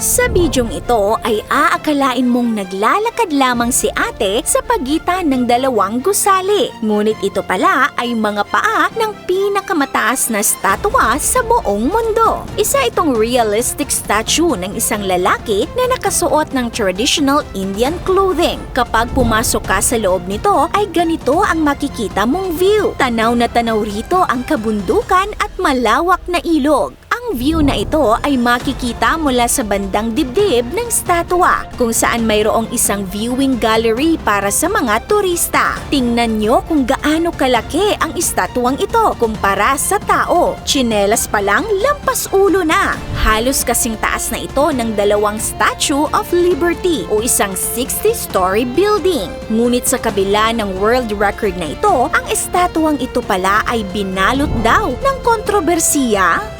Sa bidyong ito ay aakalain mong naglalakad lamang si ate sa pagitan ng dalawang gusali. Ngunit ito pala ay mga paa ng pinakamataas na statwa sa buong mundo. Isa itong realistic statue ng isang lalaki na nakasuot ng traditional Indian clothing. Kapag pumasok ka sa loob nito ay ganito ang makikita mong view. Tanaw na tanaw rito ang kabundukan at malawak na ilog. Ang view na ito ay makikita mula sa bandang dibdib ng statwa kung saan mayroong isang viewing gallery para sa mga turista. Tingnan nyo kung gaano kalaki ang estatwang ito kumpara sa tao. Chinelas pa lang, lampas ulo na. Halos kasing taas na ito ng dalawang Statue of Liberty o isang 60-story building. Ngunit sa kabila ng world record na ito, ang estatwang ito pala ay binalot daw ng kontrobersiya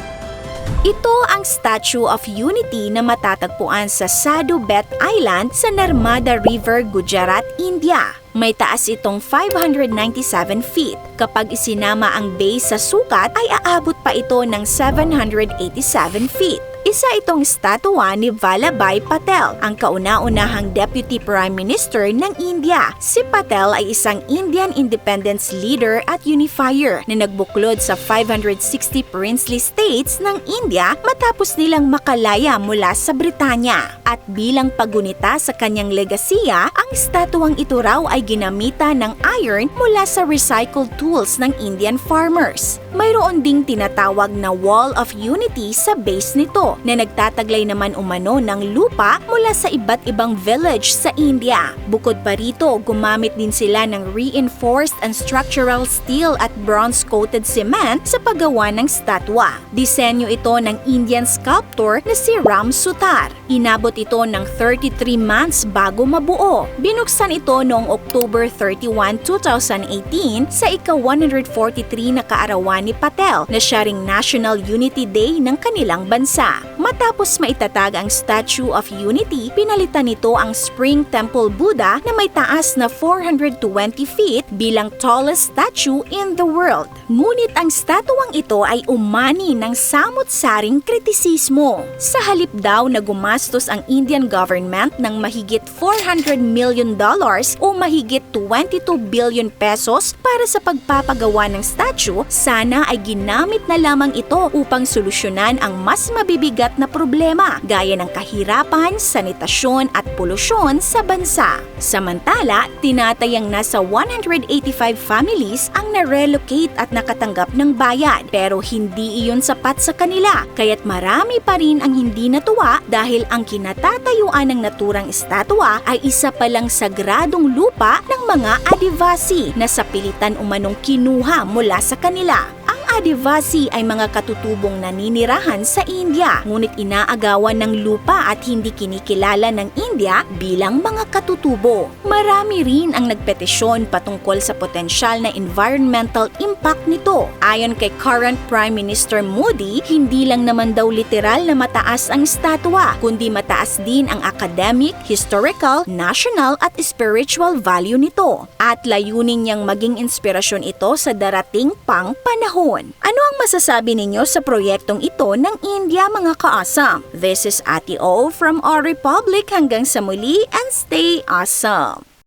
ito ang Statue of Unity na matatagpuan sa Sadhu Bet Island sa Narmada River, Gujarat, India. May taas itong 597 feet. Kapag isinama ang base sa sukat ay aabot pa ito ng 787 feet. Isa itong statwa ni Vallabhai Patel, ang kauna-unahang Deputy Prime Minister ng India. Si Patel ay isang Indian independence leader at unifier na nagbuklod sa 560 princely states ng India matapos nilang makalaya mula sa Britanya. At bilang pagunita sa kanyang legasiya, ang statwang ito raw ay ginamita ng iron mula sa recycled tools ng Indian farmers. Mayroon ding tinatawag na Wall of Unity sa base nito na nagtataglay naman umano ng lupa mula sa iba't ibang village sa India. Bukod pa rito, gumamit din sila ng reinforced and structural steel at bronze-coated cement sa paggawa ng statwa. Disenyo ito ng Indian sculptor na si Ram Sutar. Inabot ito ng 33 months bago mabuo. Binuksan ito noong October 31, 2018 sa ika-143 na kaarawan ni Patel na siya ring National Unity Day ng kanilang bansa. Matapos maitatag ang Statue of Unity, pinalitan nito ang Spring Temple Buddha na may taas na 420 feet bilang tallest statue in the world. Ngunit ang statuang ito ay umani ng samot-saring kritisismo. Sa halip daw na gumastos ang Indian government ng mahigit 400 million dollars o mahigit 22 billion pesos para sa pagpapagawa ng statue, sana ay ginamit na lamang ito upang solusyonan ang mas mabibigat na problema gaya ng kahirapan, sanitasyon at polusyon sa bansa. Samantala, tinatayang nasa 185 families ang na-relocate at nakatanggap ng bayad pero hindi iyon sapat sa kanila kaya't marami pa rin ang hindi natuwa dahil ang kinatatayuan ng naturang estatwa ay isa palang sagradong lupa ng mga adivasi na sa pilitan umanong kinuha mula sa kanila. Ang Adivasi ay mga katutubong naninirahan sa India, ngunit inaagawan ng lupa at hindi kinikilala ng India bilang mga katutubo. Marami rin ang nagpetisyon patungkol sa potensyal na environmental impact nito. Ayon kay current Prime Minister Modi, hindi lang naman daw literal na mataas ang statwa, kundi mataas din ang academic, historical, national at spiritual value nito. At layunin niyang maging inspirasyon ito sa darating pang panahon. Ano ang masasabi ninyo sa proyektong ito ng India mga kaasam? This is Ate O from our Republic hanggang sa muli and stay awesome!